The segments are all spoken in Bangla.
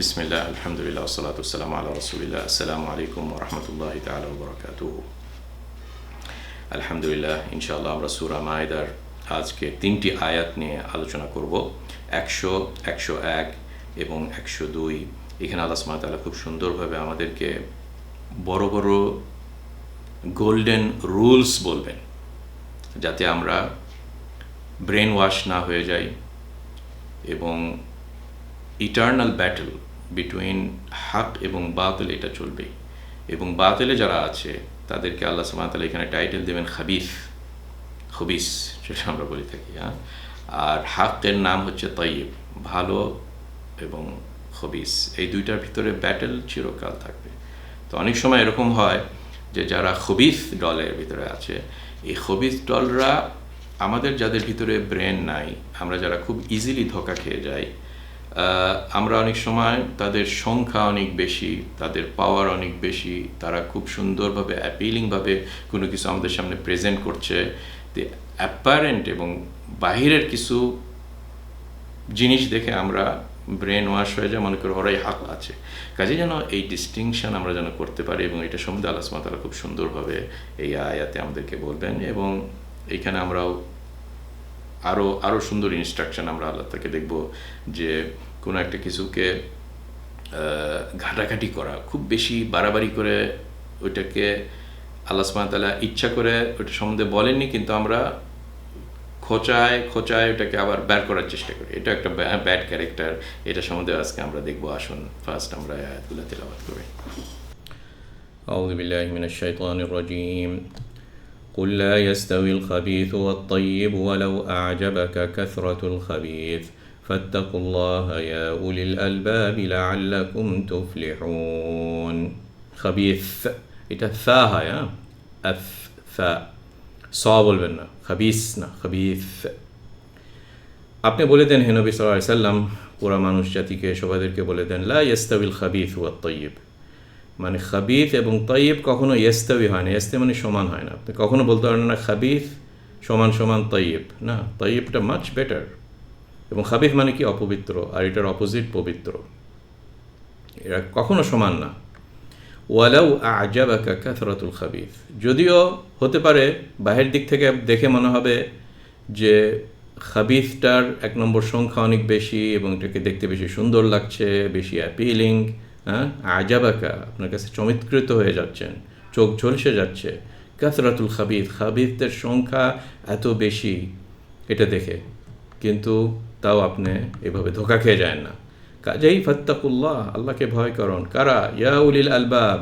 বিসমিল্লাহ আলহামদুলিল্লাহ সালাতাম আল্লাহ রসুলিল্লাহ আসসালামু আলাইকুম রহমতুল্লাহ তালা বরকাত আলহামদুলিল্লাহ ইনশাআল্লাহ আমরা সুরা মায়দার আজকে তিনটি আয়াত নিয়ে আলোচনা করব। একশো একশো এক এবং একশো দুই। এখানে আল্লাহ সুমাতালা খুব সুন্দরভাবে আমাদেরকে বড় বড় গোল্ডেন রুলস বলবেন, যাতে আমরা ব্রেন ওয়াশ না হয়ে যাই এবং ইটার্নাল ব্যাটল বিটুইন হাক এবং বাতিল এটা চলবেই এবং বাতিলে যারা আছে, তাদেরকে আল্লাহ সুমাতালা এখানে টাইটেল দেবেন খাবিফ খবিস সেটা আমরা বলে থাকি হ্যাঁ? আর হাকের নাম হচ্ছে তৈব ভালো এবং খবিস এই দুইটার ভিতরে ব্যাটেল চিরকাল থাকবে। তো অনেক সময় এরকম হয় যে যারা খবিস দলের ভিতরে আছে, এই খবিস দলরা আমাদের যাদের ভিতরে ব্রেন নাই, আমরা যারা খুব ইজিলি ধোকা খেয়ে যাই আমরা অনেক সময় তাদের সংখ্যা অনেক বেশি, তাদের পাওয়ার অনেক বেশি, তারা খুব সুন্দরভাবে অ্যাপিলিংভাবে কোনো কিছু আমাদের সামনে প্রেজেন্ট করছে। অ্যাপারেন্ট এবং বাহিরের কিছু জিনিস দেখে আমরা ব্রেন ওয়াশ হয়ে যায় মনে করি ওরাই হাক আছে। কাজে যেন এই ডিস্টিংশন আমরা যেন করতে পারি এবং এটা সম্বন্ধে আল্লাহ তারা খুব সুন্দরভাবে এই আয়াতে আমাদেরকে বলবেন এবং এইখানে আমরাও আরও আরও সুন্দর ইনস্ট্রাকশন আমরা আল্লাহ তাকে দেখব যে কোনো একটা কিছুকে ঘাটাঘাটি করা খুব বেশি বাড়াবাড়ি করে ওইটাকে আল্লাহ তালা ইচ্ছা করে ওইটা সম্বন্ধে বলেননি কিন্তু আমরা খোঁচায় খোঁচায় ওটাকে আবার বের করার চেষ্টা করি এটা একটা ব্যাড ক্যারেক্টার এটা সম্বন্ধে আজকে আমরা দেখবো আসুন ফার্স্ট আমরা আয়াতগুলো তেলাবাদ করি أعوذ بالله من الشيطان الرجيم قل لا يستوي الخبيث والطيب ولو أعجبك كثرة الخبيث فاتقوا الله يا أولي الألباب لعلكم تفلحون خبيث এটা ফা হয় হ্যাঁ এফ ফা স বলবেন না খাবিস না খাবিস আপনি বলে দেন হেনবি সাল্লাহ সাল্লাম পুরা মানুষ জাতিকে সবাইদেরকে বলে দেন লা ইস্তাবিল খাবিস ওয়া তৈব মানে খাবিফ এবং তৈব কখনো ইস্তাবি হয় না ইস্তে মানে সমান হয় না আপনি কখনো বলতে পারেন না খাবিফ সমান সমান তৈব না তৈবটা মাচ বেটার এবং খাবিফ মানে কি? অপবিত্র। আর এটার অপোজিট পবিত্র। এরা কখনো সমান না। ওয়ালাউ আজাবাকা কাথরাতুল খাবিফ। যদিও হতে পারে, বাহির দিক থেকে দেখে মনে হবে যে খাবিফটার এক নম্বর সংখ্যা অনেক বেশি এবং এটাকে দেখতে বেশি সুন্দর লাগছে, বেশি অ্যাপিলিং হ্যাঁ? আজাবাকা, আপনার কাছে চমৎকৃত হয়ে যাচ্ছেন, চোখ ঝলসে যাচ্ছে। কাথরাতুল খাবিফ, খাবিফদের সংখ্যা এত বেশি, এটা দেখে। কিন্তু তাও আপনি এভাবে ধোকা খেয়ে যায় না। কাজেই ফত্তাকুল্লাহ, আল্লাহকে ভয় করুন। কারা? ইয়া উলিল আলবাব।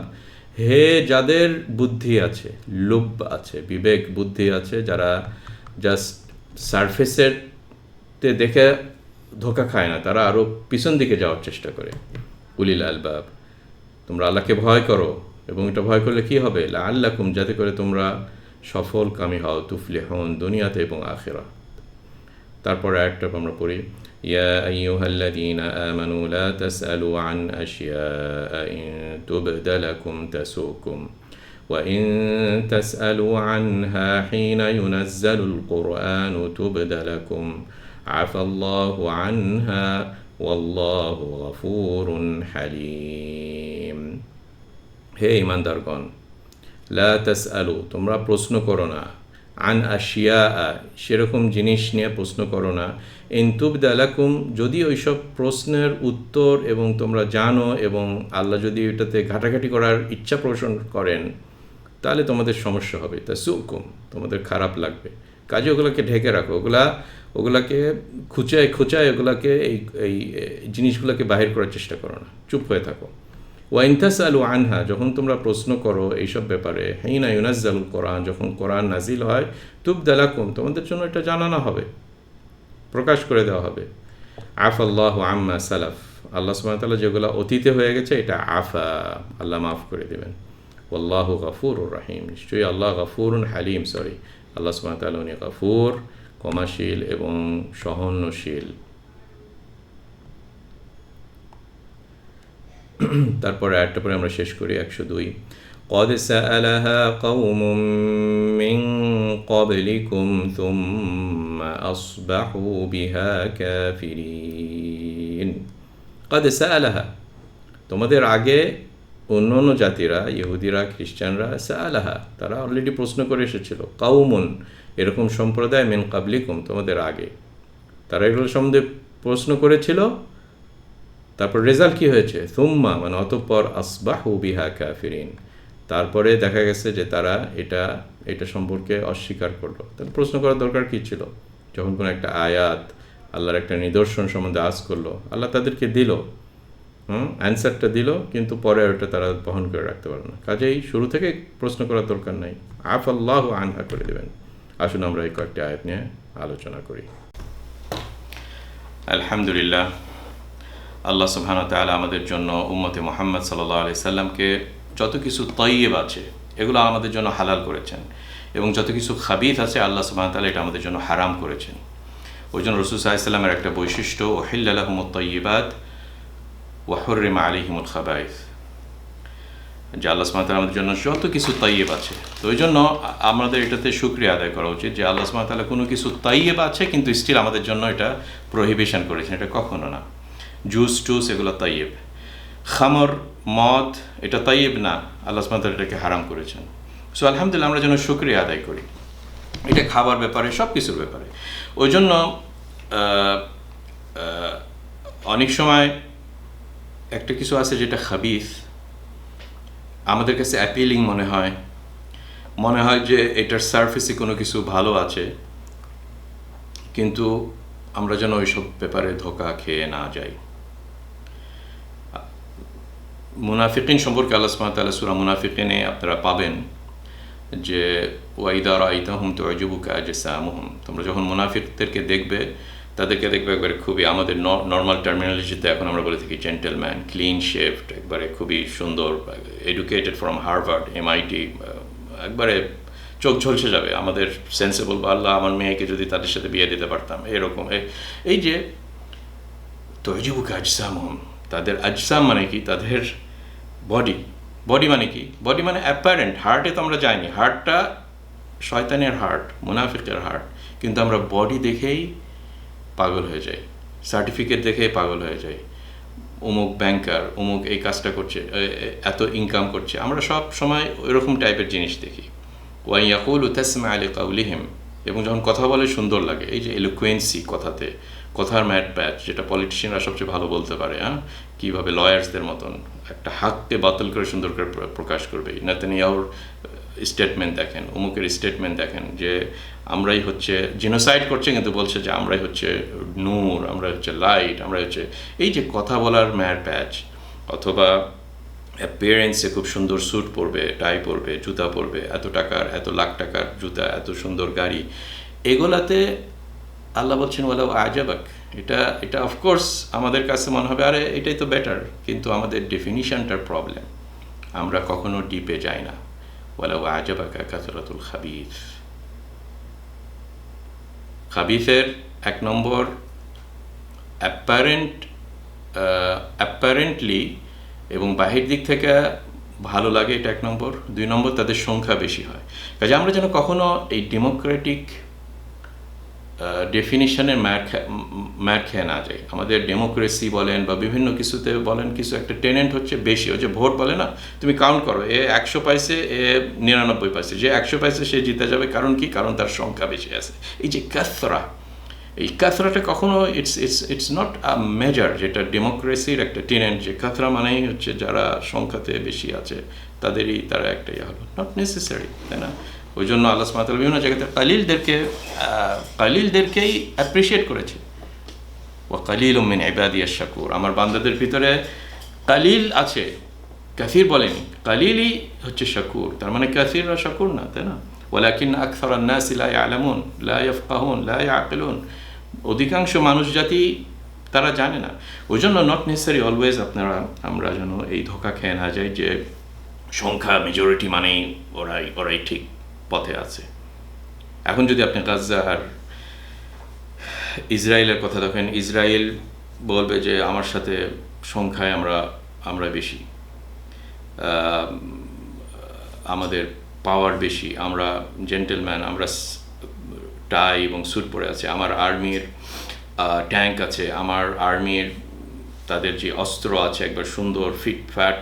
হে যাদের বুদ্ধি আছে, লোভ আছে, বিবেক, বুদ্ধি আছে, যারা জাস্ট সারফেসের তে দেখে ধোকা খায় না, তারা আরও পিছন দিকে যাওয়ার চেষ্টা করে। উলিল আলবাব, তোমরা আল্লাহকে ভয় করো এবং এটা ভয় করলে কি হবে? আল্লাহকুম যাতে করে তোমরা সফল কামি হও তুফলে হন দুনিয়াতে এবং আখেরা তারপরে একটা আমরা পড়ি يا أيها الذين آمنوا لا تسألوا عن أشياء إن تبد لكم تسؤكم وإن تسألوا عنها حين ينزل القرآن تبد لكم عفى الله عنها والله غفور حليم হে ইমানদারগণ লা তাস আলু তোমরা প্রশ্ন করো না আন আশিয়া, সেরকম জিনিস নিয়ে প্রশ্ন করো না। ইনতুব দালাকুম যদি ওইসব প্রশ্নের উত্তর এবং তোমরা জানো এবং আল্লাহ যদি এটাতে ঘাটাঘাটি করার ইচ্ছা পোষণ করেন, তাহলে তোমাদের সমস্যা হবে। তা সুকুম তোমাদের খারাপ লাগবে। কাজে ওগুলোকে ঢেকে রাখো। ওগুলা, ওগুলাকে খুচায় খুচায় ওগুলাকে এই এই জিনিসগুলোকে বাহির করার চেষ্টা করো না। চুপ হয়ে থাকো। ওয়াইনথাস আলু আনহা, যখন তোমরা প্রশ্ন করো এইসব ব্যাপারে হেইনা ইউনাজ্জালুল কোরআন, যখন কোরআন নাজিল হয় তুব দালাকুম তোমাদের জন্য এটা জানানো হবে, প্রকাশ করে দেওয়া হবে। আফ আল্লাহ আম্মা সালাফ, আল্লাহ সুমাতাল্লাহ যেগুলো অতীতে হয়ে গেছে, এটা আফা, আল্লাহ মাফ করে দেবেন। আল্লাহ গফুর রাহিম, নিশ্চয়ই আল্লাহ গফুর হালিম, সরি, আল্লাহ সুমাতাল্লাহ উনি গফুর, ক্ষমাশীল এবং সহনশীল। তারপরে একটা পরে আমরা শেষ করি একশো দুই قد سألها قوم من قبلكم ثم أصبحوا بها كافرين قد سألها তোমাদের আগে অন্য অন্য জাতিরা ইহুদিরা খ্রিস্টানরা আলাহা তারা অলরেডি প্রশ্ন করে এসেছিল কাউমুন এরকম সম্প্রদায় মেন কাবলিকুম তোমাদের আগে তারা এগুলো সম্বন্ধে প্রশ্ন করেছিল তারপর রেজাল্ট কি হয়েছে? সুম্মা মানে অতঃপর আসবাহু বিহা কাফিরিন। তারপরে দেখা গেছে যে তারা এটা এটা সম্পর্কে অস্বীকার করল। তাহলে প্রশ্ন করার দরকার কী ছিল? যখন কোনো একটা আয়াত আল্লাহর একটা নিদর্শন সম্বন্ধে আজ করল, আল্লাহ তাদেরকে দিল, হুম? অ্যান্সারটা দিল, কিন্তু পরে ওটা তারা বহন করে রাখতে পারে না। কাজেই শুরু থেকে প্রশ্ন করার দরকার নাই। আফ আল্লাহ আনহা করে দেবেন। আসুন আমরা এই কয়েকটি আয়াত নিয়ে আলোচনা করি। আলহামদুলিল্লাহ। আল্লাহ সুবহান তাআলা আমাদের জন্য উম্মতে মোহাম্মদ সাল্লাহ আলি সাল্লামকে যত কিছু তৈব আছে, এগুলো আমাদের জন্য হালাল করেছেন এবং যত কিছু খাবিত আছে, আল্লাহ সুবহান তাআলা এটা আমাদের জন্য হারাম করেছেন। ওই জন্য রসুল সাল্লামের একটা বৈশিষ্ট্য ওহিল্লাহমুত তৈবাদ ওয়াহরিম আলিহিমুল খাবাইফ যে আল্লাহ সুবহান আমাদের জন্য যত কিছু তাইয়েব আছে। তো ওই জন্য আমাদের এটাতে সুক্রিয়া আদায় করা উচিত যে আল্লাহ তাআলা কোনো কিছু তাইয়েব আছে, কিন্তু স্টিল আমাদের জন্য এটা প্রহিবিশন করেছেন। এটা কখনো না। জুস, টুস, এগুলো তাইয়েব খামর, মদ, এটা তাইয়েব না, আল্লাহ সুবহান এটাকে হারাম করেছেন। সো আলহামদুলিল্লাহ আমরা যেন সুক্রিয়া আদায় করি। এটা খাবার ব্যাপারে সব কিছুর ব্যাপারে ওই জন্য অনেক সময় একটা কিছু আছে যেটা খাবিস। আমাদের কাছে অ্যাপিলিং মনে হয়। মনে হয় যে এটার সারফেসে কোনো কিছু ভালো আছে। কিন্তু আমরা যেন ওইসব ব্যাপারে ধোকা খেয়ে না যাই। মুনাফিকিন সম্পর্কে আল্লাহ সুমাতাল্লাহ সুরা মুনাফিকিনে আপনারা পাবেন যে ওয়াইদার আইতাহুম তো অজুবুকা আজসামুহম। তোমরা যখন মুনাফিকদেরকে দেখবে, তাদেরকে দেখবে একবারে খুবই আমাদের নর্মাল টার্মিনোলজিতে এখন আমরা বলে থাকি জেন্টেলম্যান ক্লিন শেফট একবারে খুবই সুন্দর এডুকেটেড ফ্রম হার্ভার্ড এমআইটি একবারে চোখ ঝলসে যাবে। আমাদের সেন্সেবল বা আল্লাহ আমার মেয়েকে যদি তাদের সাথে বিয়ে দিতে পারতাম, এরকম। এই যে তৈজুবুক আজসাম তাদের আজসাম মানে কি? তাদের বডি বডি মানে কি? বডি মানে অ্যাপারেন্ট হার্টে তো আমরা যাইনি হার্টটা শয়তানের হার্ট মুনাফিকের হার্ট কিন্তু আমরা বডি দেখেই পাগল হয়ে যাই। সার্টিফিকেট দেখেই পাগল হয়ে যাই। অমুক ব্যাংকার অমুক এই কাজটা করছে এত ইনকাম করছে। আমরা সব সময় ওইরকম টাইপের জিনিস দেখি। ওয়াই ইয়াকুল উতাসমা আলী কাউলিহিম। এবং যখন কথা বলে সুন্দর লাগে। এই যে এলোকুয়েন্সি কথাতে। কথার ম্যাট প্যাচ যেটা পলিটিশিয়ানরা সবচেয়ে ভালো বলতে পারে হ্যাঁ? কীভাবে লয়ার্সদের মতন একটা হাককে বাতিল করে সুন্দর করে প্রকাশ করবে। নাতানিয়াহুর স্টেটমেন্ট দেখেন, অমুকের স্টেটমেন্ট দেখেন যে, আমরাই হচ্ছে জিনোসাইড করছে কিন্তু বলছে যে, আমরাই হচ্ছে নূর আমরা হচ্ছে লাইট আমরা হচ্ছে এই যে কথা বলার ম্যার প্যাচ, অথবা অ্যাপিয়ারেন্সে খুব সুন্দর স্যুট পরবে টাই পরবে, জুতা পরবে, এত টাকার, এত লাখ টাকার জুতা, এত সুন্দর গাড়ি, এগুলাতে আল্লাহ বলছেন, ওয়ালাউ আজাবাক। এটা এটা অফকোর্স আমাদের কাছে মনে হবে, আরে এটাই তো বেটার কিন্তু আমাদের ডেফিনিশনটার প্রবলেম আমরা কখনো ডিপে যাই না। ওয়ালাউ আজাবাকা কাসরাতুল খাবির। খাবিসের এক নম্বর অ্যাপারেন্ট অ্যাপারেন্টলি এবং বাহির দিক থেকে ভালো লাগে এটা এক নম্বর। দুই নম্বর, তাদের সংখ্যা বেশি হয়। কাজে আমরা যেন কখনো এই ডেমোক্রেটিক ডেফিনিশনের ম্যার ম্যার খেয়ে না যাই আমাদের ডেমোক্রেসি বলেন বা বিভিন্ন কিছুতে বলেন, কিছু একটা টেনেন্ট হচ্ছে বেশি। যে ভোট বলে না, তুমি কাউন্ট করো, এ একশো পাইছে এ নিরানব্বই পাইছে যে একশো পাইছে সে জিতে যাবে, কারণ কি? কারণ তার সংখ্যা বেশি আছে। এই যে কাসরা, এই কাথরাটা কখনো it's it's it's not a measure যেটা ডেমোক্রেসির একটা টেনেন্ট যে কাথরা মানেই হচ্ছে যারা সংখ্যাতে বেশি আছে, তাদেরই, তারা একটা ইয়ে হলো। নট নেসেসারি তাই না? ওই জন্য আল্লাহ সুমাতাল বিভিন্ন জায়গাতে কালিলদেরকে কালিলদেরকেই অ্যাপ্রিসিয়েট করেছে। ও কালিল উমিন এবাদিয়া শাকুর আমার বান্দাদের ভিতরে কালিল আছে, কাসির বলেনি। কালিলই হচ্ছে শাকুর। তার মানে কাসিররা শাকুর না, তাই না? ওলাকিন আকসর আন্নাস লা আলামুন লা ইয়াফকাহুন, লা ইয়াকিলুন অধিকাংশ মানুষ জাতি তারা জানে না। ওই জন্য নট নেসেসারি অলওয়েজ আপনারা, আমরা যেন এই ধোকা খেয়ে না যাই যে সংখ্যা মেজরিটি মানেই ওরাই ওরাই ঠিক। পথে আছে। এখন যদি আপনি গাজার ইসরায়েলের কথা দেখেন, ইসরায়েল বলবে যে আমার সাথে সংখ্যায় আমরা আমরা বেশি আমাদের পাওয়ার বেশি, আমরা জেন্টেলম্যান আমরা টাই এবং স্যুট পরে আছে, আমার আর্মির ট্যাঙ্ক আছে, আমার আর্মির তাদের যে অস্ত্র আছে, একবার সুন্দর ফিট ফ্যাট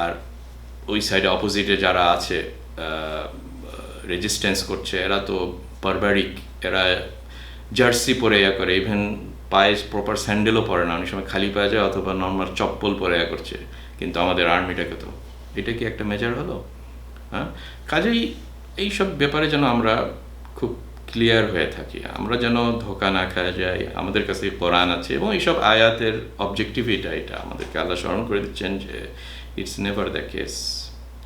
আর ওই সাইডে অপোজিটে যারা আছে রেজিস্ট্যান্স করছে। এরা তো বারবারিক এরা জার্সি পরে ইয়া করে ইভেন পায়ে প্রপার স্যান্ডেলও পরে না। অনেক সময় খালি পায়ে যায় অথবা নর্মাল চপ্পল পরে ইয়া করছে। কিন্তু আমাদের আর্মিটাকে তো। এটা কি একটা মেজার হলো? হ্যাঁ? কাজেই এইসব ব্যাপারে যেন আমরা খুব ক্লিয়ার হয়ে থাকি। আমরা যেন ধোকা না খাওয়া যাই আমাদের কাছে কোরআন আছে এবং এইসব আয়াতের অবজেক্টিভ এটা এটা। আমাদেরকে আল্লাহ স্মরণ করে দিচ্ছেন যে ইটস নেভার দ্য কেস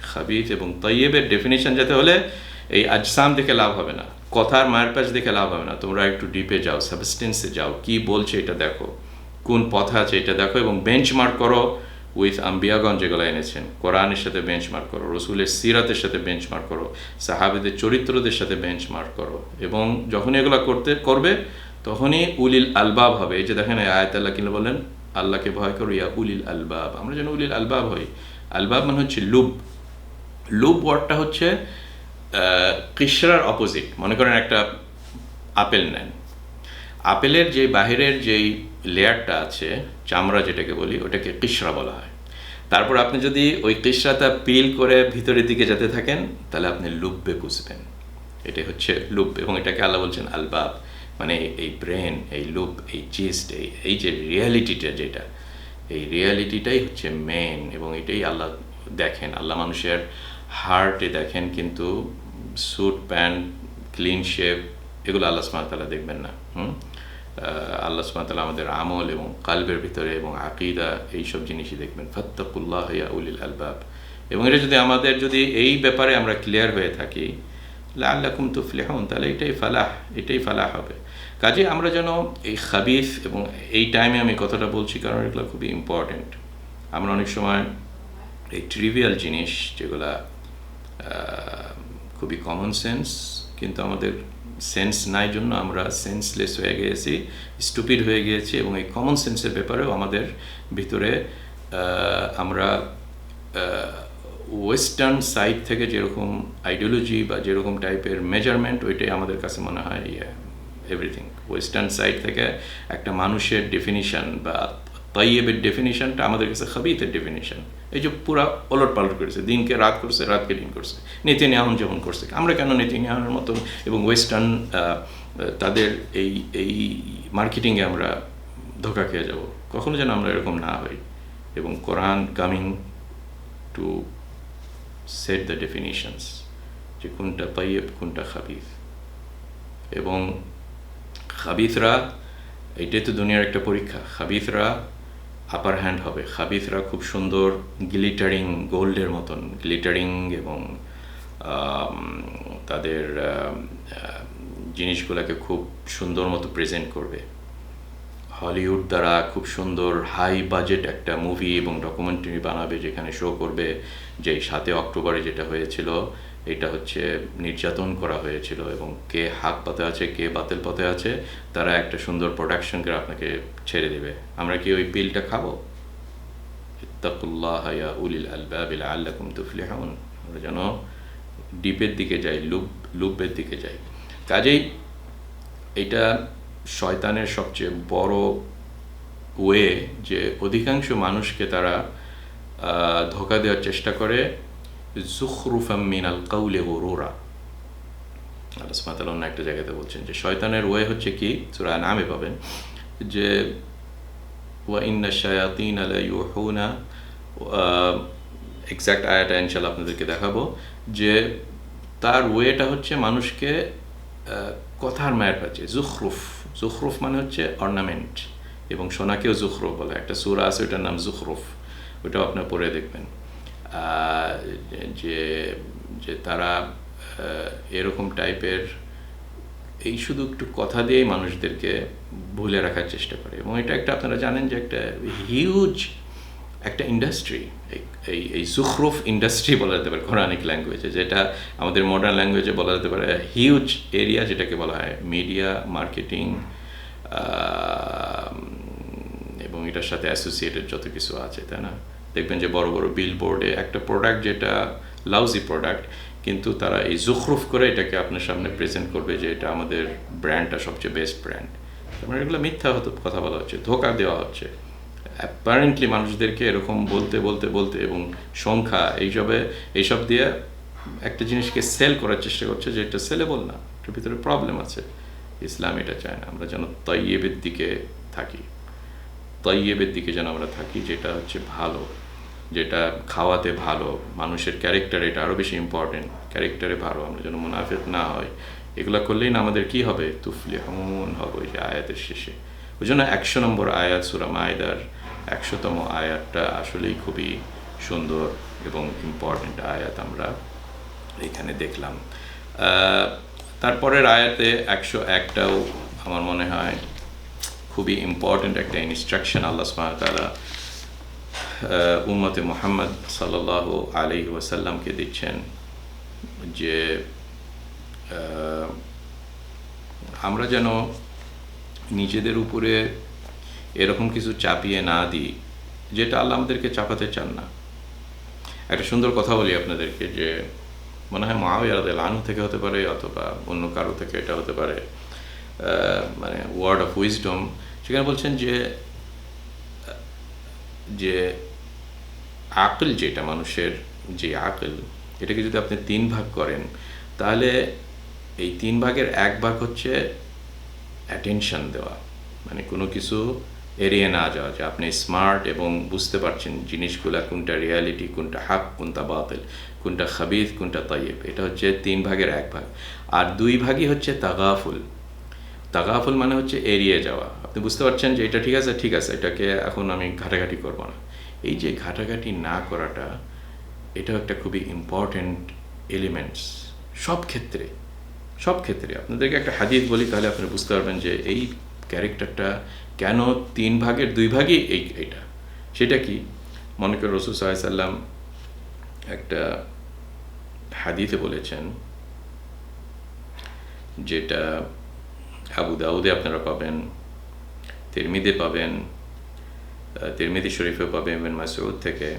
খাবিজ এবং তৈয়েবের ডেফিনেশন যাতে হলে এই আজসাম দেখে লাভ হবে না। কথার মায়ের পাশ দেখে লাভ হবে না। তোমরা একটু ডিপে যাও সাবস্টেন্সে যাও। কি বলছে এটা দেখো। কোন পথ আছে এটা দেখো এবং বেঞ্চ মার্ক করো উইথ আম্বিয়াগঞ্জ যেগুলো এনেছেন। কোরআনের সাথে বেঞ্চমার্ক করো, রসুলের সিরাতের সাথে বেঞ্চ মার্ক করো, সাহাবেদের চরিত্রদের সাথে বেঞ্চ মার্ক করো এবং যখন এগুলো করতে, করবে, তখনই উলিল আলবাব হবে। এই যে দেখেন আয়াত আল্লাহ কিনে বলেন আল্লাহকে ভয় করো, ইয়া উলিল আলবাব। আমরা যেন উলিল আলবাব হই। আলবাব মানে হচ্ছে লুব। লুব ওয়ার্ডটা হচ্ছে কৃষ্ণার অপোজিট মনে করেন একটা আপেল নেন। আপেলের যে বাহিরের যেই লেয়ারটা আছে, চামড়া যেটাকে বলি, ওটাকে কৃষ্ণা বলা হয়। তারপর আপনি যদি ওই কৃষ্ণাটা পিল করে ভিতরের দিকে যেতে থাকেন, তাহলে আপনি লুব্বে বুঝবেন এটাই হচ্ছে লুপ, এবং এটাকে আল্লাহ বলছেন আলবাব মানে এই ব্রেন এই লুপ এই চিস্ট এই এই যে রিয়ালিটিটা যেটা, এই রিয়ালিটিটাই হচ্ছে মেন এবং এটাই আল্লাহ দেখেন। আল্লাহ মানুষের হার্টে দেখেন কিন্তু স্যুট, প্যান্ট, ক্লিন শেপ এগুলো আল্লাহ সুমাতালা দেখবেন না, হুম? আল্লাহ সুমাতালা আমাদের আমল এবং কালবের ভিতরে এবং আকিদা এইসব জিনিসই দেখবেন। ফত্তাকুল্লাহ ইয়া উলিল আলবাব। এবং এটা যদি আমাদের যদি এই ব্যাপারে আমরা ক্লিয়ার হয়ে থাকি আল্লাকুম তুফলিহন, তাহলে এটাই ফালাহ এটাই ফালাহ হবে। কাজে আমরা যেন এই খাবিফ এবং এই টাইমে আমি কথাটা বলছি কারণ এগুলো খুবই ইম্পর্ট্যান্ট আমরা অনেক সময় এই ট্রিভিয়াল জিনিস যেগুলা খুবই কমন সেন্স কিন্তু আমাদের সেন্স নাই জন্য আমরা সেন্সলেস হয়ে গিয়েছি স্টুপিড হয়ে গিয়েছি এবং এই কমন সেন্সের ব্যাপারেও আমাদের ভিতরে আমরা ওয়েস্টার্ন সাইড থেকে যেরকম আইডিওলজি বা যেরকম টাইপের মেজারমেন্ট ওইটাই আমাদের কাছে মনে হয় ইয়ে এভরিথিং ওয়েস্টার্ন সাইড থেকে একটা মানুষের ডেফিনিশন বা তৈয়েবের ডেফিনিশনটা আমাদের কাছে খাবিতের ডেফিনিশন এই যে পুরা ওলট পালট করেছে, দিনকে রাত করছে, রাতকে দিন করছে। নীতি নেহন যেমন করছে। আমরা কেন নীতি নেহনের মতন এবং ওয়েস্টার্ন তাদের এই এই মার্কেটিংয়ে আমরা ধোকা খেয়ে যাব? কখনো যেন আমরা এরকম না হই। এবং Quran coming to set the definitions যে কোনটা তৈয়েব কোনটা খাবিফ এবং খাবিফরা এইটাই তো দুনিয়ার একটা পরীক্ষা। খাবিফরা আপার হ্যান্ড হবে। খাবিফরা খুব সুন্দর গ্লিটারিং গোল্ডের মতন গ্লিটারিং এবং তাদের জিনিসগুলোকে খুব সুন্দর মতো প্রেজেন্ট করবে। হলিউড দ্বারা খুব সুন্দর হাই বাজেট একটা মুভি এবং ডকুমেন্টারি বানাবে যেখানে শো করবে যে সাতে অক্টোবরে যেটা হয়েছিল। এটা হচ্ছে নির্যাতন করা হয়েছিল এবং কে হাত পথে আছে, কে বাতিল পথে আছে, তারা একটা সুন্দর প্রোডাকশন করে আপনাকে ছেড়ে দেবে। আমরা কি ওই পিলটা খাব? যেন ডিপের দিকে যাই, লুপ, লুপের দিকে যাই। কাজেই এটা শয়তানের সবচেয়ে বড় ওয়ে যে অধিকাংশ মানুষকে তারা ধোকা দেওয়ার চেষ্টা করে জুখরুফাম মিনাল কাউলে গরুরা। আল্লাহ সুমাতাল অন্য একটা জায়গাতে বলছেন যে, শয়তানের ওয়ে হচ্ছে কি? সুরা নামে পাবেন যে, ওয়া ইন্না শায়াতিন আলা ইউহুনা এক্স্যাক্ট আয়াটা ইনশাল্লাহ আপনাদেরকে দেখাবো যে, তার ওয়েটা হচ্ছে মানুষকে কথার মায়ের কাছে, জুখরুফ। জুখরুফ মানে হচ্ছে অর্নামেন্ট এবং সোনাকেও জুখরুফ বলে। একটা সুরা আছে, ওটার নাম জুখরুফ। ওটাও আপনার পড়ে দেখবেন। যে যে তারা এরকম টাইপের এই শুধু একটু কথা দিয়েই মানুষদেরকে ভুলে রাখার চেষ্টা করে। এবং এটা একটা আপনারা জানেন যে একটা হিউজ একটা ইন্ডাস্ট্রি এই এই সুখরুফ ইন্ডাস্ট্রি বলা যেতে পারে কোরআনিক ল্যাঙ্গুয়েজে যেটা আমাদের মডার্ন ল্যাঙ্গুয়েজে বলা যেতে পারে হিউজ এরিয়া যেটাকে বলা হয় মিডিয়া মার্কেটিং এবং এটার সাথে অ্যাসোসিয়েটেড যত কিছু আছে, তাই না? দেখবেন যে বড় বড় বিল বোর্ডে একটা প্রোডাক্ট যেটা লাউজি প্রোডাক্ট কিন্তু তারা এই জুখরুফ করে এটাকে আপনার সামনে প্রেজেন্ট করবে যে এটা আমাদের ব্র্যান্ডটা সবচেয়ে বেস্ট ব্র্যান্ড মানে এগুলো মিথ্যা হতো, কথা বলা হচ্ছে, ধোকা দেওয়া হচ্ছে। অ্যাপারেন্টলি মানুষদেরকে এরকম বলতে বলতে বলতে এবং সংখ্যা এইসবে, এইসব দিয়ে একটা জিনিসকে সেল করার চেষ্টা করছে যে এটা সেলেবল না, এটার ভিতরে প্রবলেম আছে। ইসলাম এটা চায় না, আমরা যেন তৈয়েবের দিকে থাকি। তৈয়েবের দিকে যেন আমরা থাকি, যেটা হচ্ছে ভালো, যেটা খাওয়াতে ভালো, মানুষের ক্যারেক্টার এটা আরও বেশি ইম্পর্টেন্ট ক্যারেক্টারে ভালো, আমরা যেন মুনাফেক না হয় এগুলো করলেই না আমাদের কি হবে? তুফলি হমন হবে ওই যে আয়াতের শেষে। ওই জন্য একশো নম্বর আয়াত সুরাম আয়দার একশোতম আয়াতটা আসলেই খুবই সুন্দর এবং ইম্পর্টেন্ট আয়াত আমরা এখানে দেখলাম। তারপরের আয়াতে একশো একটাও আমার মনে হয় খুবই ইম্পর্টেন্ট একটা ইনস্ট্রাকশন আল্লাহ সুবহানাহু উম্মতে মোহাম্মদ সাল্লাহ আলি ওয়াসাল্লামকে দিচ্ছেন যে আমরা যেন নিজেদের উপরে এরকম কিছু চাপিয়ে না দিই যেটা আল্লাহ আমাদেরকে চাপাতে চান না। একটা সুন্দর কথা বলি আপনাদেরকে যে, মনে হয় মাওয়ার আনু থেকে হতে পারে অথবা অন্য কারও থেকে এটা হতে পারে। মানে ওয়ার্ড অফ উইজডম সেখানে বলছেন যে যে আকল যেটা, মানুষের যে আকল, এটাকে যদি আপনি তিন ভাগ করেন, তাহলে এই তিন ভাগের এক ভাগ হচ্ছে অ্যাটেনশন দেওয়া। মানে কোনো কিছু এড়িয়ে না যাওয়া, যে আপনি স্মার্ট এবং বুঝতে পারছেন জিনিসগুলা, কোনটা রিয়ালিটি কোনটা হাক কোনটা বাতিল কোনটা খাবিজ কোনটা তাইয়েব এটা হচ্ছে তিন ভাগের এক ভাগ। আর দুই ভাগই হচ্ছে তাগাফুল তাগাফুল মানে হচ্ছে এড়িয়ে যাওয়া। আপনি বুঝতে পারছেন যে এটা ঠিক আছে? ঠিক আছে, এটাকে এখন আমি ঘাটাঘাটি করব না। এই যে ঘাটাঘাটি না করাটা, এটাও একটা খুবই ইম্পর্ট্যান্ট এলিমেন্টস সব ক্ষেত্রে সব ক্ষেত্রে। আপনাদেরকে একটা হাদিস বলি, তাহলে আপনারা বুঝতে পারবেন যে এই ক্যারেক্টারটা কেন তিন ভাগের দুই ভাগই এই এটা সেটা কি? মনে করেন রসুল সাল্লাম একটা হাদিতে বলেছেন, যেটা আবু দাউদে আপনারা পাবেন, তিরমিদে পাবেন তিরমিদি শরীফে পাবেন, ইবন মাসউদ থেকে।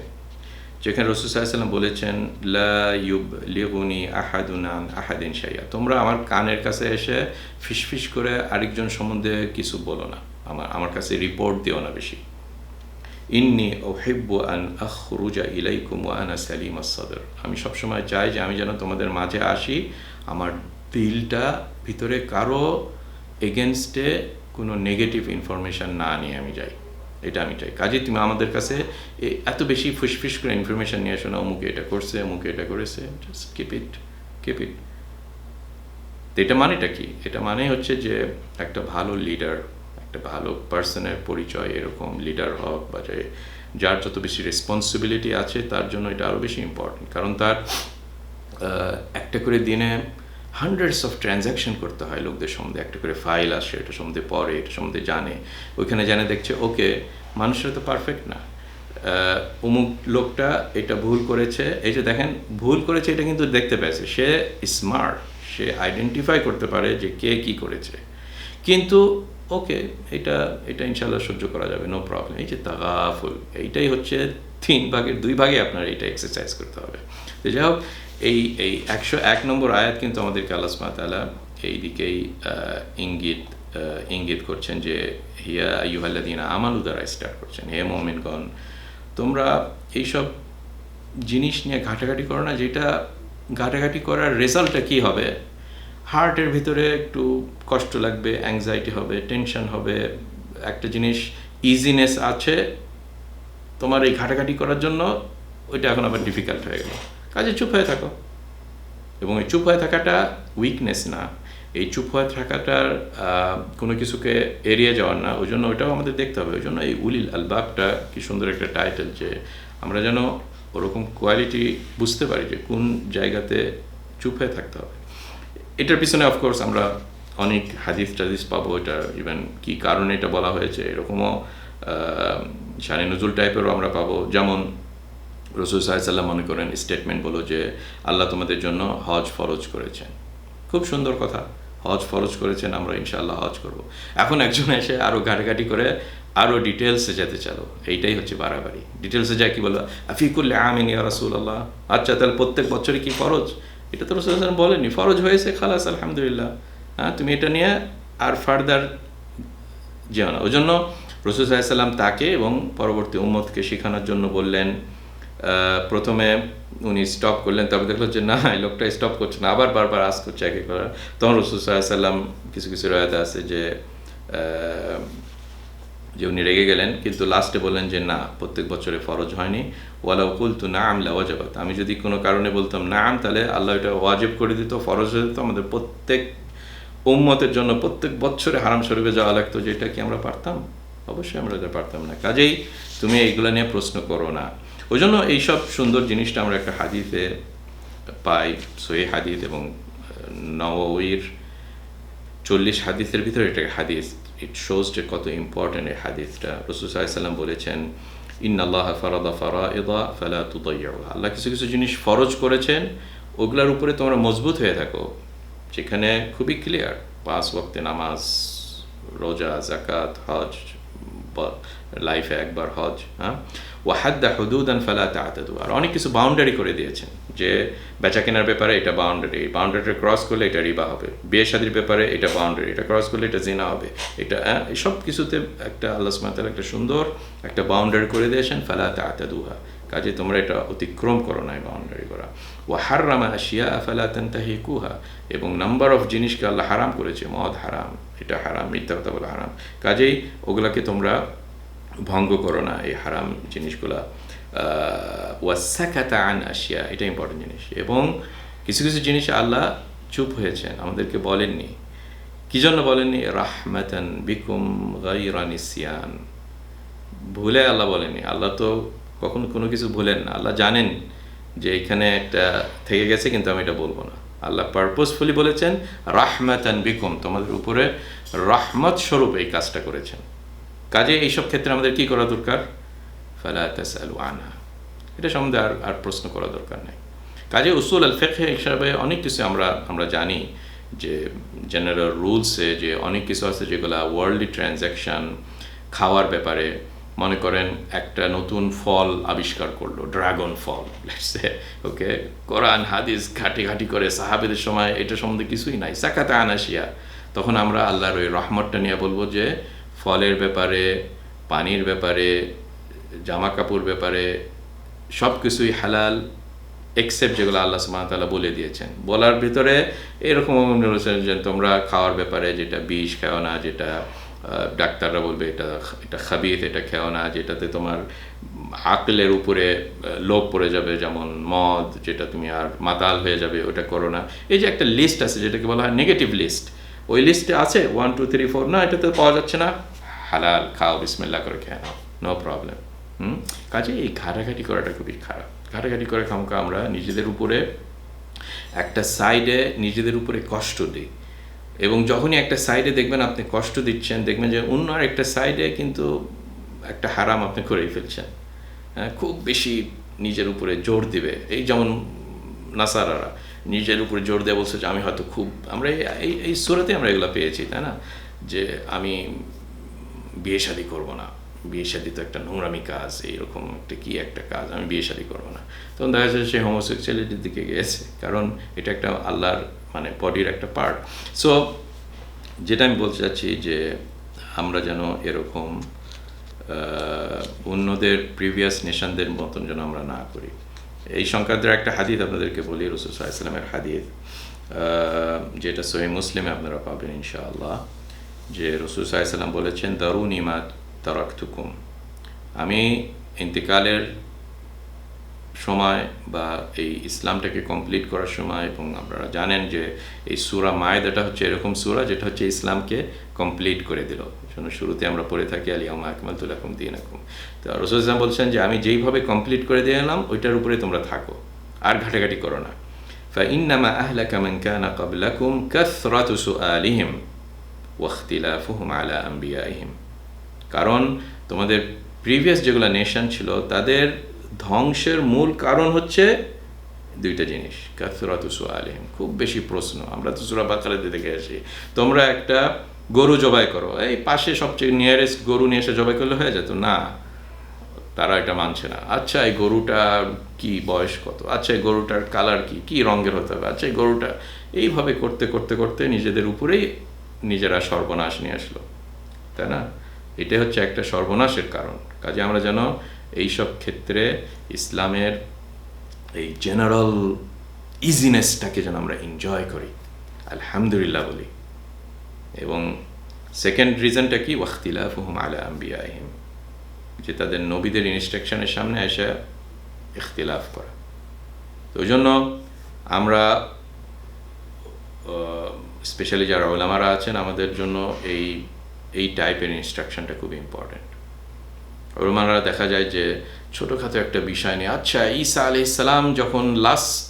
যেখানে রসুল সাল্লাম বলেছেন, লা ইউব লিগুনি আহাদুন শাইয়া তোমরা আমার কানের কাছে এসে ফিসফিস করে আরেকজন সম্বন্ধে কিছু বলো না। আমার আমার কাছে রিপোর্ট দিও না বেশি। ইন্নি ওহেব্বু আন আখরুজা ইলাইকুম আনা সালিম সদর আমি সবসময় চাই যে আমি যেন তোমাদের মাঝে আসি, আমার দিলটা ভিতরে কারও এগেনস্টে কোনো নেগেটিভ ইনফরমেশন না নিয়ে আমি যাই। এটা আমি চাই। কাজে, তুমি আমাদের কাছে এত বেশি ফুসফিস করে ইনফরমেশন নিয়ে আসো না, অমুকে এটা করছে, অমুকে এটা করেছে just keep it keep it এটা মানেটা কি? এটা মানে হচ্ছে যে একটা ভালো লিডার একটা ভালো পার্সনের পরিচয়, এরকম লিডার হোক বা যে যার যত বেশি রেসপন্সিবিলিটি আছে, তার জন্য এটা আরও বেশি ইম্পর্টেন্ট কারণ তার একটা করে দিনে হান্ড্রেডস অফ ট্রানজ্যাকশন করতে হয় লোকদের সম্বন্ধে। একটা করে ফাইল আসে, এটা সম্বন্ধে পড়ে, এটা সম্বন্ধে জানে। ওইখানে জানে দেখছে, ওকে, মানুষরা তো পারফেক্ট না। অমুক লোকটা এটা ভুল করেছে। এই যে দেখেন, ভুল করেছে এটা কিন্তু দেখতে পেয়েছে। সে স্মার্ট সে আইডেন্টিফাই করতে পারে যে কে কি করেছে। কিন্তু, ওকে, এটা এটা ইনশাল্লাহ সহ্য করা যাবে নো প্রবলেম এই যে তাগাফুল, এইটাই হচ্ছে তিন ভাগের দুই ভাগে আপনার এটা এক্সারসাইজ করতে হবে। তো যাই হোক এই এই একশো এক নম্বর আয়াত কিন্তু আমাদেরকে আল্লাহ তালা এই দিকেই ইঙ্গিত ইঙ্গিত করছেন যে, হিয়া ইউহাল্লাদিনা আমালু দ্বারা স্টার্ট করছেন, হে মোমিনগণ, তোমরা এইসব জিনিস নিয়ে ঘাটাঘাটি করো না, যেটা ঘাটাঘাটি করার রেজাল্টটা কি হবে? হার্টের ভিতরে একটু কষ্ট লাগবে অ্যাংজাইটি হবে টেনশন হবে, একটা জিনিস ইজিনেস আছে, তোমার এই ঘাটাঘাটি করার জন্য ওইটা এখন আবার ডিফিকাল্ট হয়ে গেল। কাজে চুপ হয়ে থাকো। এবং এই চুপ হয়ে থাকাটা উইকনেস না। এই চুপ হয়ে থাকাটার কোনো কিছুকে এড়িয়ে যাওয়ার না। ওই জন্য ওইটাও আমাদের দেখতে হবে। ওই জন্য এই উলিল আলবাবটা কি সুন্দর একটা টাইটেল যে, আমরা যেন ওরকম কোয়ালিটি বুঝতে পারি যে, কোন জায়গাতে চুপ হয়ে থাকতে হবে। এটার পিছনে অফকোর্স আমরা অনেক হাদিস টাদিস পাবো। এটা ইভেন কি কারণে এটা বলা হয়েছে, এরকমও শানি নজরুল টাইপেরও আমরা পাবো। যেমন রসুল সাল্লাম মনে করেন স্টেটমেন্ট বলো যে, আল্লাহ তোমাদের জন্য হজ ফরজ করেছেন। খুব সুন্দর কথা। হজ ফরজ করেছেন, আমরা ইনশাআল্লাহ হজ করব। এখন একজন এসে আরও ঘাটাঘাটি করে আরও ডিটেলসে যেতে চালো। এইটাই হচ্ছে বাড়াবাড়ি। ডিটেলসে যায় কি বলব? আফিকুল্লা আমিন ইয়া আচ্ছা তাহলে প্রত্যেক বছরই কি ফরজ? এটা তো রসুল সাল্লাম বলেনি ফরজ হয়েছে, খালাস, আলহামদুলিল্লাহ। হ্যাঁ তুমি এটা নিয়ে আর ফার্দার যেও না। ওই জন্য রসুল সাল্লাম তাকে এবং পরবর্তী উম্মতকে শেখানোর জন্য বললেন প্রথমে উনি স্টপ করলেন, তারপর দেখল যে, না, এই লোকটা স্টপ করছে না। আবার বারবার আস করছে একে করে। তখন রসুল সাল্লাম কিছু কিছু রয়াতে আছে যে যে উনি রেগে গেলেন, কিন্তু লাস্টে বললেন যে, না, প্রত্যেক বছরে ফরজ হয়নি। ওয়ালা কুলতু না আমলা ওয়াজাবাত। আমি যদি কোনো কারণে বলতাম না আম তাহলে আল্লাহ এটা ওয়াজিব করে দিত, ফরজ হয়ে যেত। আমাদের প্রত্যেক উম্মতের জন্য প্রত্যেক বছরে হারাম শরীফে যাওয়া লাগতো যে, এটা কি আমরা পারতাম? অবশ্যই আমরা এটা পারতাম না। কাজেই তুমি এইগুলো নিয়ে প্রশ্ন করো না। ওই জন্য এইসব সুন্দর জিনিসটা আমরা একটা হাদিতে পাই, সহি হাদিস এবং নওয়ির চল্লিশ হাদিসের ভিতরে এটা হাদিস ইট শোজ যে কত ইম্পর্টেন্ট এই হাদিসটা। রসুল সাল্লাম বলেছেন ইন আল্লাহ ফরাদা ফরা এদা ফালা তুদাইয়া আল্লাহ কিছু কিছু জিনিস ফরজ করেছেন, ওগুলার উপরে তোমরা মজবুত হয়ে থাকো, যেখানে খুবই ক্লিয়ার পাঁচ ওয়াক্তে নামাজ, রোজা জাকাত হজ লাইফে একবার হজ হ্যাঁ? ওয়াহাদ্দা হুদুদান ফালা তাতাদু আর অনেক কিছু বাউন্ডারি করে দিয়েছেন যে বেচা কেনার ব্যাপারে এটা বাউন্ডারি এই বাউন্ডারিটা ক্রস করলে এটা রিবা হবে। বিয়ে শাদির ব্যাপারে এটা বাউন্ডারি এটা ক্রস করলে এটা জিনা হবে। এটা হ্যাঁ, সব কিছুতে একটা আল্লাহ সুমাতাল একটা সুন্দর একটা বাউন্ডারি করে দিয়েছেন ফালা তাতাদুহা। কাজে তোমরা এটা অতিক্রম করো না এই বাউন্ডারি করা। ও হাররামা আশিয়া ফালা তান্তাহি কুহা এবং নাম্বার অফ জিনিসকে আল্লাহ হারাম করেছে মদ হারাম এটা হারাম মিথ্যা কথা বলা হারাম। কাজেই ওগুলাকে তোমরা ভঙ্গ করো না এই হারাম জিনিসগুলা। ওয়াসাকাতা আন আশিয়া এটা ইম্পর্টেন্ট জিনিস। এবং কিছু কিছু জিনিস আল্লাহ চুপ হয়েছেন, আমাদেরকে বলেননি। কি জন্য বলেননি? রাহমাতান বিকুম গাইরা নিসিয়ান। ভুলে আল্লাহ বলেননি। আল্লাহ তো কখনো কোনো কিছু ভুলেন না। আল্লাহ জানেন যে এখানে একটা থেকে গেছে, কিন্তু আমি এটা বলব না। আল্লাহ পারপোজফুলি বলেছেন, রাহমাতান বিকুম, তোমাদের উপরে রাহমত স্বরূপ এই কাজটা করেছেন। কাজে এইসব ক্ষেত্রে আমাদের কি করা দরকার? আনহা। এটা সম্বন্ধে আর আর প্রশ্ন করা দরকার নেই। কাজে উসুল আল ফেক হিসাবে অনেক কিছু আমরা আমরা জানি যে জেনারেল রুলসে যে অনেক কিছু আছে যেগুলো ওয়ার্ল্ডলি ট্রানজ্যাকশন খাওয়ার ব্যাপারে। মনে করেন একটা নতুন ফল আবিষ্কার করল ড্রাগন ফল ওকে কোরআন, হাদিস ঘাটি ঘাটি করে সাহাবেদের সময় এটা সম্বন্ধে কিছুই নাই। সাকাতা আনাসিয়া তখন আমরা আল্লাহর ওই রহমতটা নিয়ে বলব যে ফলের ব্যাপারে, পানির ব্যাপারে জামা কাপড় ব্যাপারে সব কিছুই হালাল এক্সেপ্ট যেগুলো আল্লাহ সুমাতালা বলে দিয়েছেন। বলার ভিতরে এরকম যে তোমরা খাওয়ার ব্যাপারে যেটা বিষ খেও না, যেটা ডাক্তাররা বলবে এটা এটা খাবিত, এটা খেও না, যেটাতে তোমার আকলের উপরে লোভ পড়ে যাবে, যেমন মদ, যেটা তুমি আর মাতাল হয়ে যাবে, ওটা করো না। এই যে একটা লিস্ট আছে, যেটাকে বলা হয় নেগেটিভ লিস্ট ওই লিস্টে আছে ওয়ান টু থ্রি ফোর না, এটাতে পাওয়া যাচ্ছে না। হালাল খাও বিসমিল্লা করে খেয়ে নাও। নো প্রবলেম হুম? কাজে এই ঘাটাঘাটি করাটা খুবই খারাপ। ঘাটাঘাটি করে খামকা আমরা নিজেদের উপরে একটা সাইডে নিজেদের উপরে কষ্ট দিই। এবং যখনই একটা সাইডে দেখবেন আপনি কষ্ট দিচ্ছেন দেখবেন যে অন্য আর একটা সাইডে কিন্তু একটা হারাম আপনি করেই ফেলছেন। হ্যাঁ, খুব বেশি নিজের উপরে জোর দিবে। এই যেমন নাসারারা নিজের উপরে জোর দেওয়া বলছে যে আমি হয়তো খুব আমরা এই- এই এই সুরাতে আমরা এগুলো পেয়েছি তাই না? যে আমি বিয়ে শাদি করব না। বিয়ে শাদি তো একটা নোংরামি কাজ এইরকম একটা কি একটা কাজ আমি বিয়ে শাদি করব না। তখন দেখা যাচ্ছে সে হোমোসেক্সুয়ালিটির দিকে গিয়েছে কারণ এটা একটা আল্লাহর মানে বডির একটা পার্ট সো যেটা আমি বলতে চাচ্ছি যে আমরা যেন এরকম অন্যদের প্রিভিয়াস নেশনদের মতন যেন আমরা না করি। এই সংক্রান্ত একটা হাদিদ আপনাদেরকে বলি রসুল সাল্লামের হাদিস আহ, যেটা সহি মুসলিমে আপনারা পাবেন ইনশাআল্লাহ। যে রসুল সাহাইসাল্লাম বলেছেন দারুনিমা তারাকতুকুম। আমি ইন্তিকালের সময় বা এই ইসলামটাকে কমপ্লিট করার সময় এবং আপনারা জানেন যে এই সুরা মায়েদাটা হচ্ছে এরকম সুরা যেটা হচ্ছে ইসলামকে কমপ্লিট করে দিল। জন্য শুরুতে আমরা পড়ে থাকি আলী আমা আকমাল এখন দিন আকুম তো রসুল ইসলাম বলছেন যে, আমি যেইভাবে কমপ্লিট করে দিয়ে এলাম, ওইটার উপরে তোমরা থাকো। আর ঘাটাঘাটি করো না। ফা ইন্নামা আহলা কামেন কানা কাবলাকুম কাসরাতু সুআলিহিম। ওয়াখতিলাফুহুম আলা আম্বিয়া ইহিম কারণ তোমাদের প্রিভিয়াস যেগুলো নেশন ছিল, তাদের ধ্বংসের মূল কারণ হচ্ছে দুইটা জিনিস কাসুরাতুসু আলিম খুব বেশি প্রশ্ন, আমরা তো সুরা বাকালাতে দেখে আসি। তোমরা একটা গরু জবাই করো, এই পাশে সবচেয়ে নিয়ারেস্ট গরু নিয়ে এসে জবাই করলে হয়ে যেত। না, তারা এটা মানছে না। আচ্ছা এই গরুটা কি, বয়স কত? আচ্ছা এই গরুটার কালার কি? কি রঙের হতে হবে? আচ্ছা এই গরুটা এইভাবে করতে করতে করতে নিজেদের উপরেই নিজেরা সর্বনাশ নিয়ে আসলো, তাই না? এটাই হচ্ছে একটা সর্বনাশের কারণ। কাজে আমরা যেন এইসব ক্ষেত্রে ইসলামের এই জেনারেল ইজিনেসটাকে যেন আমরা এনজয় করি, আলহামদুলিল্লাহ বলি। এবং সেকেন্ড রিজনটা কি? ওয়াক্তিলা ফুহুম আলা আম্বিয়াহিম যে তাদের নবীদের ইনস্ট্রাকশনের সামনে এসে ইখতিলাফ করা। তো ওই জন্য আমরা স্পেশালি যারা ওলামারা আছেন, আমাদের জন্য এই এই টাইপের ইনস্ট্রাকশনটা খুব ইম্পর্টেন্ট ওলামারা দেখা যায় যে ছোটোখাটো একটা বিষয় নিয়ে আচ্ছা ঈসা আলি ইসলাম যখন লাস্ট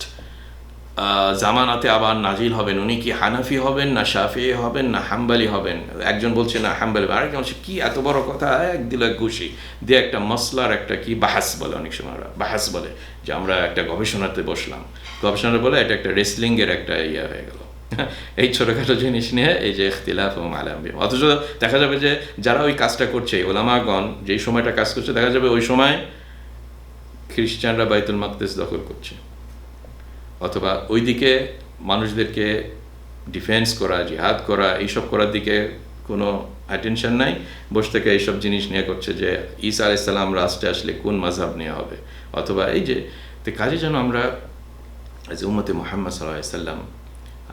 জামানাতে আবার নাজিল হবেন, উনি কি হানাফি হবেন না শাফি হবেন না হাম্বালি হবেন? একজন বলছে, না, হাম্বালি আরেকজন বলছে, কি এত বড় কথা? এক দিল এক ঘুষি। দিয়ে একটা মশলার একটা কি, বাহাস বলে অনেক সময় বাহাস বলে যে আমরা একটা গবেষণাতে বসলাম। গবেষণাতে বলে এটা একটা রেসলিংয়ের একটা ইয়ে হয়ে গেল। এই ছোটোখাটো জিনিস নিয়ে এই যে ইখতিলাফ এবং আলাম্বি। অথচ দেখা যাবে যে যারা ওই কাজটা করছে ওলামাগণ, যেই সময়টা কাজ করছে, দেখা যাবে ওই সময় খ্রিস্টানরা বাইতুল মাকদেস দখল করছে। অথবা ওইদিকে মানুষদেরকে ডিফেন্স করা, জিহাদ করা, এইসব করার দিকে কোনো অ্যাটেনশন নাই। বসে থেকে এইসব জিনিস নিয়ে করছে যে ঈসা আলাইসাল্লাম রাষ্ট্রে আসলে কোন মাঝাব নেওয়া হবে? অথবা এই যে কাজে যেন আমরা যে উম্মতে মোহাম্মদ সাল্লাহ সাল্লাম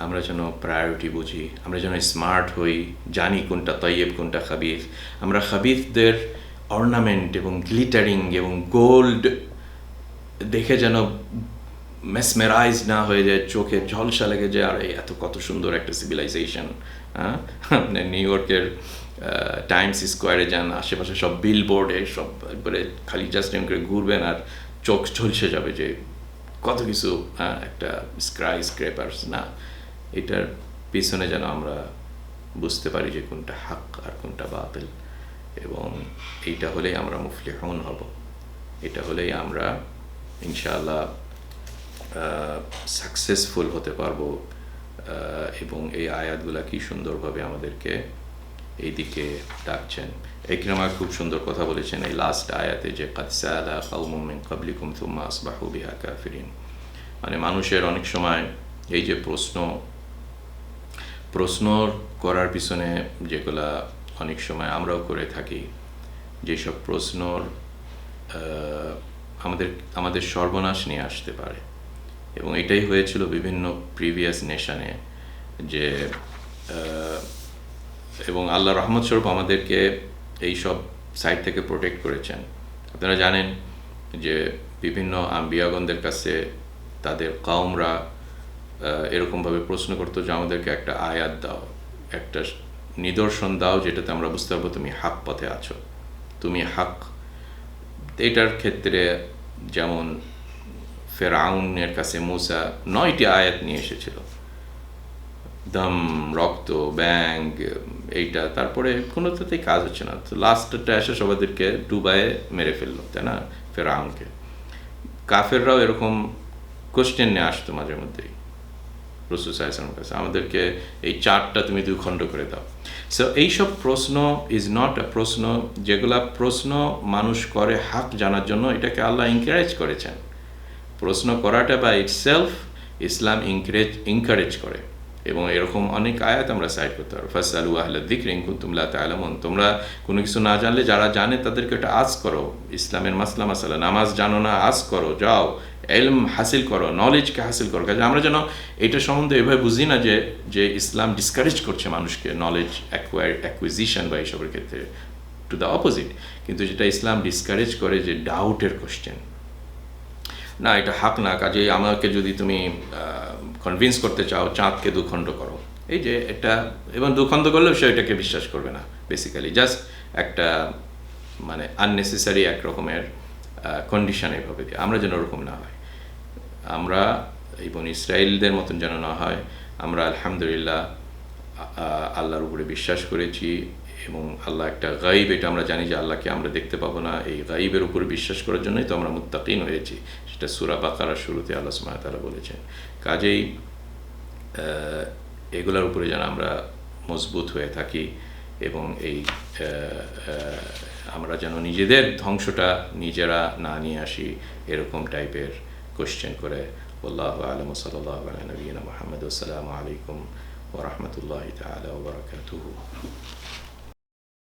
আমরা যেন প্রায়োরিটি বুঝি, আমরা যেন স্মার্ট হই, জানি কোনটা তৈয়ব, কোনটা খাবিফ আমরা খাবিফদের অর্নামেন্ট এবং গ্লিটারিং এবং গোল্ড দেখে যেন মেসমেরাইজ না হয়ে যায়, চোখে ঝলসা লেগে যায়, আর এত কত সুন্দর একটা সিভিলাইজেশন হ্যাঁ? নিউ ইয়র্কের টাইমস স্কোয়ারে যান, আশেপাশে সব বিল বোর্ডে সব একবারে খালি জাস্ট এম করে ঘুরবেন আর চোখ ঝলসে যাবে যে কত কিছু হ্যাঁ একটা স্ক্রাই স্ক্রেপার্স না। এটার পিছনে যেন আমরা বুঝতে পারি যে কোনটা হাক আর কোনটা বাতিল। এবং এইটা হলেই আমরা মুফলিহন হব। এটা হলেই আমরা ইনশাআল্লাহ সাকসেসফুল হতে পারব এবং এই আয়াতগুলা কি সুন্দরভাবে আমাদেরকে এই দিকে ডাকছেন। একরামা খুব সুন্দর কথা বলেছেন এই লাস্ট আয়াতে যে কাদসালা কাবলিকুম মানে মানুষের অনেক সময় এই যে প্রশ্ন প্রশ্ন করার পিছনে যেগুলা অনেক সময় আমরাও করে থাকি, যেসব প্রশ্নর আমাদের আমাদের সর্বনাশ নিয়ে আসতে পারে। এবং এটাই হয়েছিল বিভিন্ন প্রিভিয়াস নেশানে যে এবং আল্লাহ রহমত স্বরূপ আমাদেরকে এই সব সাইড থেকে প্রোটেক্ট করেছেন। আপনারা জানেন যে বিভিন্ন আম্বিয়াগণদের কাছে তাদের কাউমরা এরকমভাবে প্রশ্ন করতো যে আমাদেরকে একটা আয়াত দাও, একটা নিদর্শন দাও যেটাতে আমরা বুঝতে পারব তুমি হাক পথে আছো। তুমি হাক, এটার ক্ষেত্রে যেমন ফেরাউনের কাছে মুসা নয়টি আয়াত নিয়ে এসেছিল। দম, রক্ত ব্যাং এইটা, তারপরে কোনোটাতেই কাজ হচ্ছে না। তো লাস্টটা এসে সবাইদেরকে ডুবায়ে মেরে ফেলল, তাই না? ফেরাউনকে। কাফেররাও এরকম কোশ্চেন নিয়ে আসতো মাঝে মধ্যেই রসুল সাহেবের কাছে। আমাদেরকে এই চারটা তুমি দুই খণ্ড করে দাও। সো এইসব প্রশ্ন ইজ নট আ প্রশ্ন, যেগুলা প্রশ্ন মানুষ করে হাক জানার জন্য, এটাকে আল্লাহ ইনকারেজ করেছেন। প্রশ্ন করাটা বা ইটসেলফ ইসলাম ইনকারেজ ইনকারেজ করে। এবং এরকম অনেক আয়াত আমরা সাইড করতে পারব। ফার্স্ট আলু আহ্লা দিক রিঙ্কু তুমলা তালামন তোমরা কোনো কিছু না জানলে, যারা জানে তাদেরকে একটা আজ করো। ইসলামের মাসলা মাসালা, নামাজ জানো না আজ করো, যাও। এলম হাসিল করো নলেজকে হাসিল করো। কাজে আমরা যেন এটা সম্বন্ধে এভাবে বুঝি না যে যে ইসলাম ডিসকারেজ করছে মানুষকে নলেজ অ্যাকোয়ার অ্যাকুইজিশন বা এইসবের ক্ষেত্রে। টু দ্য অপোজিট কিন্তু যেটা ইসলাম ডিসকারেজ করে যে ডাউটের কোশ্চেন না, এটা হাক না, কাজে আমাকে যদি তুমি কনভিন্স করতে চাও, চাঁদকে দুখণ্ড করো। এই যে এটা, এবং দুখণ্ড করলেও সে এটাকে বিশ্বাস করবে না বেসিক্যালি জাস্ট একটা মানে আননেসেসারি এক রকমের কন্ডিশন এইভাবে দিয়ে। আমরা যেন ওরকম না হয়। আমরা এবং ইসরায়েলদের মতন যেন না হয়, আমরা আলহামদুলিল্লাহ আল্লাহর উপরে বিশ্বাস করেছি এবং আল্লাহ একটা গাইব, এটা আমরা জানি যে আল্লাহকে আমরা দেখতে পাবো না। এই গাইবের উপরে বিশ্বাস করার জন্যই তো আমরা মুত্তাকিন হয়েছি। সেটা সুরা বাকারার শুরুতে আল্লাহ সুমাতারা বলেছেন। কাজেই এগুলোর উপরে যেন আমরা মজবুত হয়ে থাকি এবং এই আমরা যেন নিজেদের ধ্বংসটা নিজেরা না নিয়ে আসি, এরকম টাইপের কোশ্চেন করে والله اعلم صلى الله على نبينا محمد والسلام عليكم ورحمه الله تعالى وبركاته